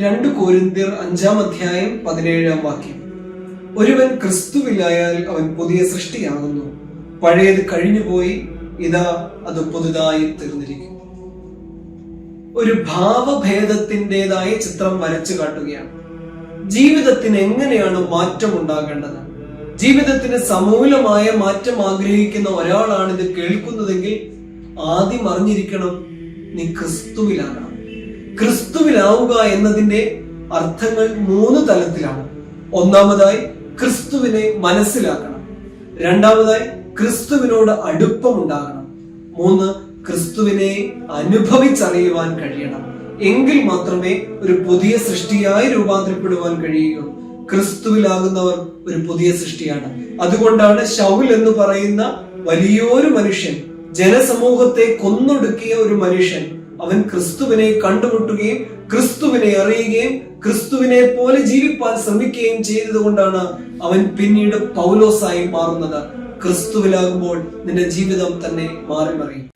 രണ്ട് കോരിന്തിർ അഞ്ചാം അധ്യായം പതിനേഴാം വാക്യം. ഒരുവൻ ക്രിസ്തുവിലായാൽ അവൻ പുതിയ സൃഷ്ടിയാകുന്നു. പഴയത് കഴിഞ്ഞുപോയി ഇതാ അത് പുതുതായി തീർന്നിരിക്കുന്നു. ഒരു ഭാവഭേദത്തിന്റെതായ ചിത്രം വരച്ചു കാട്ടുകയാണ്. ജീവിതത്തിന് എങ്ങനെയാണ് മാറ്റം ഉണ്ടാകേണ്ടത്? ജീവിതത്തിന് സമൂലമായ മാറ്റം ആഗ്രഹിക്കുന്ന ഒരാളാണ് ഇത് കേൾക്കുന്നതെങ്കിൽ ആദ്യം അറിഞ്ഞിരിക്കണം നീ ക്രിസ്തുവിലാകണം ക്രിസ്തുവിലാവുക എന്നതിന്റെ അർത്ഥങ്ങൾ മൂന്ന് തലത്തിലാണ്. ഒന്നാമതായി ക്രിസ്തുവിനെ മനസ്സിലാക്കണം. രണ്ടാമതായി ക്രിസ്തുവിനോട് അടുപ്പമുണ്ടാകണം. മൂന്ന് ക്രിസ്തുവിനെ അനുഭവിച്ചറിയുവാൻ കഴിയണം. എങ്കിൽ മാത്രമേ ഒരു പുതിയ സൃഷ്ടിയായി രൂപാന്തരപ്പെടുവാൻ കഴിയുകയുള്ളൂ. ക്രിസ്തുവിലാകുന്നവർ ഒരു പുതിയ സൃഷ്ടിയാണ്. അതുകൊണ്ടാണ് ശൗൽ എന്ന് പറയുന്ന വലിയൊരു മനുഷ്യൻ ജനസമൂഹത്തെ കൊന്നൊടുക്കിയ ഒരു മനുഷ്യൻ അവൻ ക്രിസ്തുവിനെ കണ്ടുമുട്ടുകയും ക്രിസ്തുവിനെ അറിയുകയും ക്രിസ്തുവിനെ പോലെ ജീവിപ്പാൻ ശ്രമിക്കുകയും ചെയ്തതുകൊണ്ടാണ് അവൻ പിന്നീട് പൗലോസായി മാറുന്നത്. ക്രിസ്തുവിലാകുമ്പോൾ നിന്റെ ജീവിതം തന്നെ മാറി മറിയും